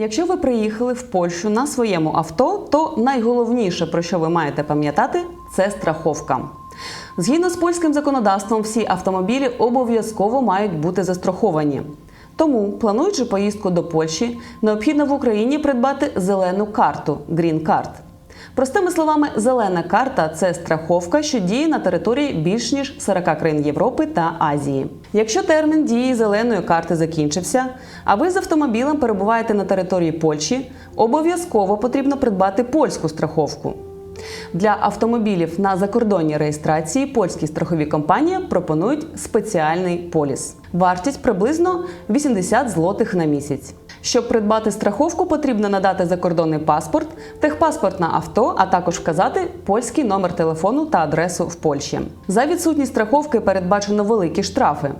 Якщо ви приїхали в Польщу на своєму авто, то найголовніше, про що ви маєте пам'ятати, це страховка. Згідно з польським законодавством, всі автомобілі обов'язково мають бути застраховані. Тому, плануючи поїздку до Польщі, необхідно в Україні придбати зелену карту Green Card. Простими словами, зелена карта це страховка, що діє на території більш ніж 40 країн Європи та Азії. Якщо термін дії зеленої карти закінчився, а ви з автомобілем перебуваєте на території Польщі, обов'язково потрібно придбати польську страховку. Для автомобілів на закордонній реєстрації польські страхові компанії пропонують спеціальний поліс. Вартість приблизно 80 злотих на місяць. Щоб придбати страховку, потрібно надати закордонний паспорт, техпаспорт на авто, а також вказати польський номер телефону та адресу в Польщі. За відсутність страховки передбачено великі штрафи.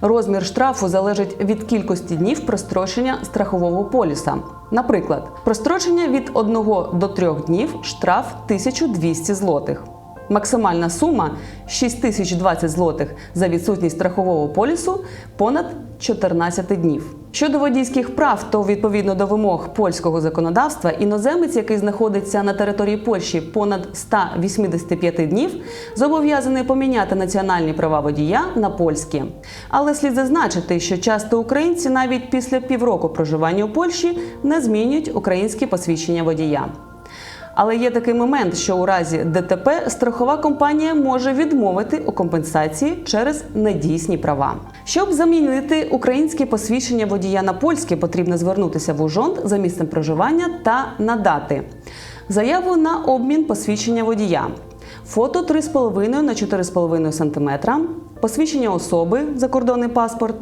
Розмір штрафу залежить від кількості днів прострочення страхового поліса. Наприклад, прострочення від 1 до 3 днів штраф 1200 злотих. Максимальна сума 6020 злотих за відсутність страхового полісу понад 14 днів. Щодо водійських прав, то відповідно до вимог польського законодавства, іноземець, який знаходиться на території Польщі понад 185 днів, зобов'язаний поміняти національні права водія на польські. Але слід зазначити, що часто українці навіть після півроку проживання у Польщі не змінюють українські посвідчення водія. Але є такий момент, що у разі ДТП страхова компанія може відмовити у компенсації через недійсні права. Щоб замінити українське посвідчення водія на польське, потрібно звернутися в УЖОНД за місцем проживання та надати заяву на обмін посвідчення водія, фото 3,5 на 4,5 см, посвідчення особи, закордонний паспорт,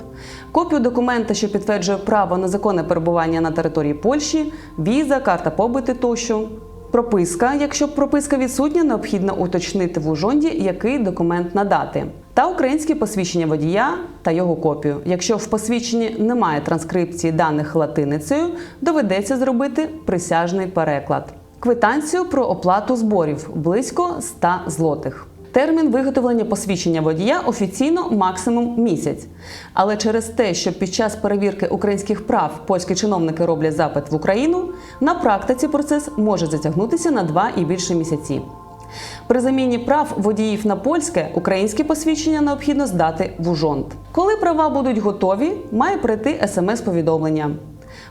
копію документа, що підтверджує право на законне перебування на території Польщі, віза, карта побиту тощо. Прописка. Якщо прописка відсутня, необхідно уточнити в ужонді, який документ надати. Та українське посвідчення водія та його копію. Якщо в посвідченні немає транскрипції даних латиницею, доведеться зробити присяжний переклад. Квитанцію про оплату зборів близько 100 злотих. Термін виготовлення посвідчення водія офіційно максимум місяць. Але через те, що під час перевірки українських прав польські чиновники роблять запит в Україну, на практиці процес може затягнутися на два і більше місяці. При заміні прав водіїв на польське українське посвідчення необхідно здати в УЖОНД. Коли права будуть готові, має прийти смс-повідомлення.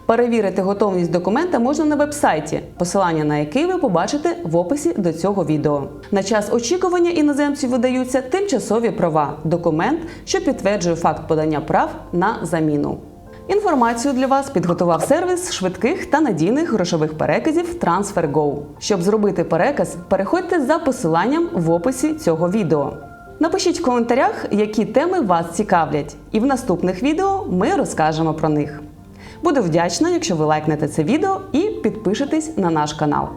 Перевірити готовність документа можна на вебсайті, посилання на який ви побачите в описі до цього відео. На час очікування іноземців видаються тимчасові права документ, що підтверджує факт подання прав на заміну. Інформацію для вас підготував сервіс швидких та надійних грошових переказів TransferGo. Щоб зробити переказ, переходьте за посиланням в описі цього відео. Напишіть в коментарях, які теми вас цікавлять, і в наступних відео ми розкажемо про них. Буду вдячна, якщо ви лайкнете це відео і підпишетесь на наш канал.